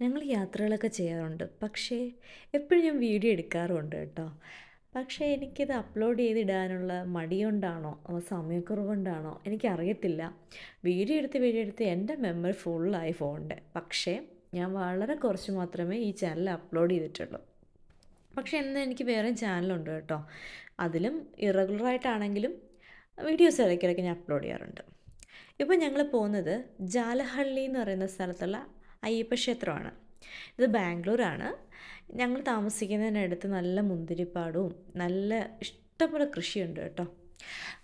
ഞങ്ങൾ യാത്രകളൊക്കെ ചെയ്യാറുണ്ട്. പക്ഷേ എപ്പോഴും ഞാൻ വീഡിയോ എടുക്കാറുമുണ്ട് കേട്ടോ. പക്ഷേ എനിക്കിത് അപ്ലോഡ് ചെയ്തിടാനുള്ള മടി കൊണ്ടാണോ സമയക്കുറവ് കൊണ്ടാണോ എനിക്കറിയത്തില്ല. വീഡിയോ എടുത്ത് വീഡിയോ എടുത്ത് എന്റെ മെമ്മറി ഫുള്ളായി ഫോണിന്റെ പക്ഷേ ഞാൻ വളരെ കുറച്ച് മാത്രമേ ഈ ചാനൽ അപ്ലോഡ് ചെയ്തിട്ടുള്ളൂ. പക്ഷേ എന്നാൽ എനിക്ക് വേറെയും ചാനലുണ്ട് കേട്ടോ. അതിലും ഇറഗുലറായിട്ടാണെങ്കിലും വീഡിയോസ് ഇടയ്ക്കിടയ്ക്ക് ഞാൻ അപ്ലോഡ് ചെയ്യാറുണ്ട്. ഇപ്പോൾ ഞങ്ങൾ പോകുന്നത് ജാലഹള്ളി എന്ന് പറയുന്ന സ്ഥലത്തുള്ള അയ്യപ്പ ക്ഷേത്രമാണ്. ഇത് ബാംഗ്ലൂരാണ്. ഞങ്ങൾ താമസിക്കുന്നതിനടുത്ത് നല്ല മുന്തിരിപ്പാടവും നല്ല ഇഷ്ടംപോലെ കൃഷിയുണ്ട് കേട്ടോ.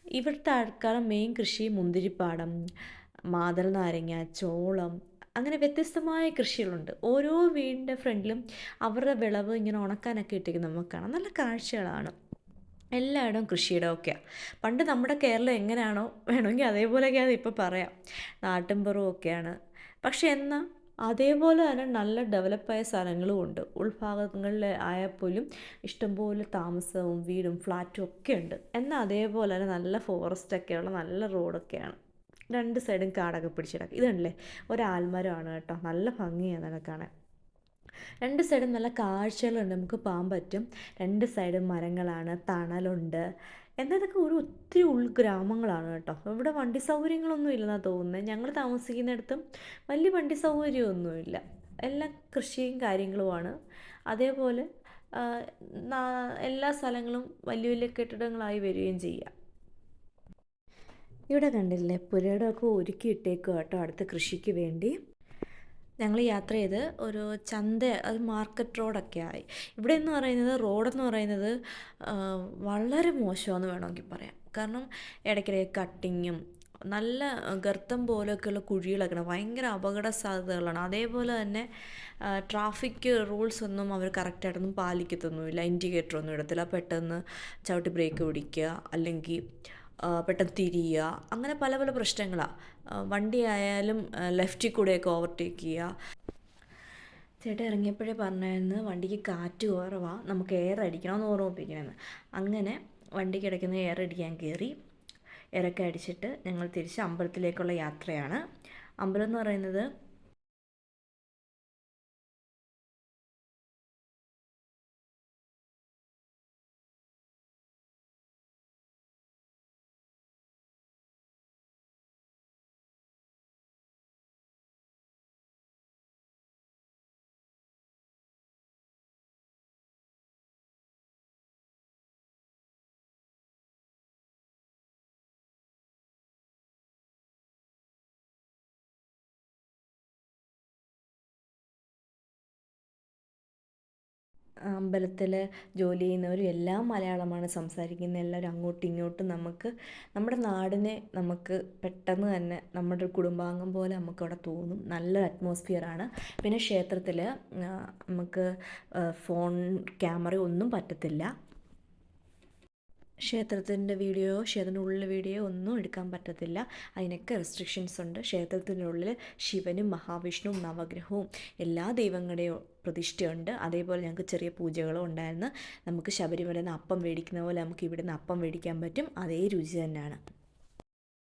ഇവിടുത്തെ ആൾക്കാർ മെയിൻ കൃഷി മുന്തിരിപ്പാടം മാതൽ നാരങ്ങ ചോളം അങ്ങനെ വ്യത്യസ്തമായ കൃഷികളുണ്ട്. ഓരോ വീടിന്റെ ഫ്രണ്ടിലും അവരുടെ വിളവ് ഇങ്ങനെ ഉണക്കാനൊക്കെ ഇട്ടിരിക്കുന്നത് നമുക്ക് കാണാം. നല്ല കാഴ്ചകളാണ്. എല്ലായിടവും കൃഷിയിടമൊക്കെയാണ് പണ്ട് നമ്മുടെ കേരളം എങ്ങനെയാണോ വേണമെങ്കിൽ അതേപോലെയൊക്കെയാണ് ഇപ്പോൾ പറയാം. നാട്ടിൻപുറവും ഒക്കെയാണ്. പക്ഷേ എന്നാൽ അതേപോലെ തന്നെ നല്ല ഡെവലപ്പായ സ്ഥലങ്ങളും ഉണ്ട്. ഉൾഭാഗങ്ങളിൽ ആയാൽപ്പോലും ഇഷ്ടംപോലെ താമസവും വീടും ഫ്ലാറ്റും ഒക്കെ ഉണ്ട്. എന്നാൽ അതേപോലെ തന്നെ നല്ല ഫോറസ്റ്റൊക്കെയുള്ള നല്ല റോഡൊക്കെയാണ് രണ്ട് സൈഡും കാടൊക്കെ പിടിച്ചിടക്കും. ഇതുണ്ടല്ലേ ഒരാൽമരമാണ് കേട്ടോ. നല്ല ഭംഗിയാണ് അതൊക്കെ കാണാൻ. രണ്ട് സൈഡും നല്ല കാഴ്ചകളുണ്ട് നമുക്ക് പോകാൻ പറ്റും. രണ്ട് സൈഡും മരങ്ങളാണ് തണലുണ്ട്. എന്നതൊക്കെ ഒരു ഒത്തിരി ഉൾഗ്രാമങ്ങളാണ് കേട്ടോ. ഇവിടെ വണ്ടി സൗകര്യങ്ങളൊന്നും ഇല്ലെന്നാണ് തോന്നുന്നത് ഞങ്ങൾ താമസിക്കുന്നിടത്തും വലിയ വണ്ടി സൗകര്യമൊന്നുമില്ല. എല്ലാം കൃഷിയും കാര്യങ്ങളുമാണ്. അതേപോലെ എല്ലാ സ്ഥലങ്ങളും വലിയ വലിയ കെട്ടിടങ്ങളായി വരികയും ചെയ്യാം. ഇവിടെ കണ്ടില്ലേ പുരയിടമൊക്കെ ഒരുക്കി ഇട്ടേക്കുക കേട്ടോ അടുത്ത കൃഷിക്ക് വേണ്ടി. ഞങ്ങൾ യാത്ര ചെയ്ത് ഒരു ചന്ത അത് മാർക്കറ്റ് റോഡൊക്കെ ആയി. ഇവിടെ എന്ന് പറയുന്നത് റോഡെന്ന് പറയുന്നത് വളരെ മോശമാണെന്ന് വേണമെങ്കിൽ പറയാം. കാരണം ഇടയ്ക്കിടെ കട്ടിങ്ങും നല്ല ഗർത്തം പോലെയൊക്കെയുള്ള കുഴികളൊക്കെ ഭയങ്കര അപകട സാധ്യതകളാണ്. അതേപോലെ തന്നെ ട്രാഫിക് റൂൾസ് ഒന്നും അവർ കറക്റ്റായിട്ടൊന്നും പാലിക്കത്തൊന്നുമില്ല. ഇൻഡിക്കേറ്റർ ഒന്നും ഇടത്തില്ല. പെട്ടെന്ന് ചവിട്ടി ബ്രേക്ക് പിടിക്കുക അല്ലെങ്കിൽ പെട്ടെന്ന് തിരിയുക. അങ്ങനെ പല പല പ്രശ്നങ്ങളാണ് വണ്ടി ആയാലും ലെഫ്റ്റിൽ കൂടെയൊക്കെ ഓവർടേക്ക് ചെയ്യുക. ചേട്ടൻ ഇറങ്ങിയപ്പോഴേ പറഞ്ഞായിരുന്നു വണ്ടിക്ക് കാറ്റ് കുറവാണ് നമുക്ക് എയർ അടിക്കണം എന്ന് ഓർമ്മിപ്പിക്കണമെന്ന് അങ്ങനെ വണ്ടിക്ക് ഇടയ്ക്കുന്ന എയർ അടിക്കാൻ കയറി ഇറക്കി അടിച്ചിട്ട് ഞങ്ങൾ തിരിച്ച് അമ്പലത്തിലേക്കുള്ള യാത്രയാണ്. അമ്പലം എന്ന് പറയുന്നത് അമ്പലത്തിൽ ജോലി ചെയ്യുന്നവരും എല്ലാം മലയാളമാണ് സംസാരിക്കുന്നത്. എല്ലാവരും അങ്ങോട്ടും ഇങ്ങോട്ടും നമുക്ക് നമ്മുടെ നാടിനെ നമുക്ക് പെട്ടെന്ന് തന്നെ നമ്മുടെ ഒരു കുടുംബാംഗം പോലെ നമുക്കവിടെ തോന്നും. നല്ല അറ്റ്മോസ്ഫിയറാണ് പിന്നെ ക്ഷേത്രത്തിൽ നമുക്ക് ഫോൺ ക്യാമറ ഒന്നും പറ്റത്തില്ല. ക്ഷേത്രത്തിന്റെ വീഡിയോ ക്ഷേത്രത്തിനുള്ളിലെ വീഡിയോ ഒന്നും എടുക്കാൻ പറ്റത്തില്ല. അതിനൊക്കെ റെസ്ട്രിക്ഷൻസ് ഉണ്ട്. ക്ഷേത്രത്തിനുള്ളിൽ ശിവനും മഹാവിഷ്ണുവും നവഗ്രഹവും എല്ലാ ദൈവങ്ങളുടെയും പ്രതിഷ്ഠയുണ്ട്. അതേപോലെ ഞങ്ങൾക്ക് ചെറിയ പൂജകളും ഉണ്ടായിരുന്നു. നമുക്ക് ശബരിമലയിൽ നിന്ന് അപ്പം മേടിക്കുന്ന പോലെ നമുക്ക് ഇവിടുന്ന് അപ്പം മേടിക്കാൻ പറ്റും. അതേ രുചി തന്നെയാണ്.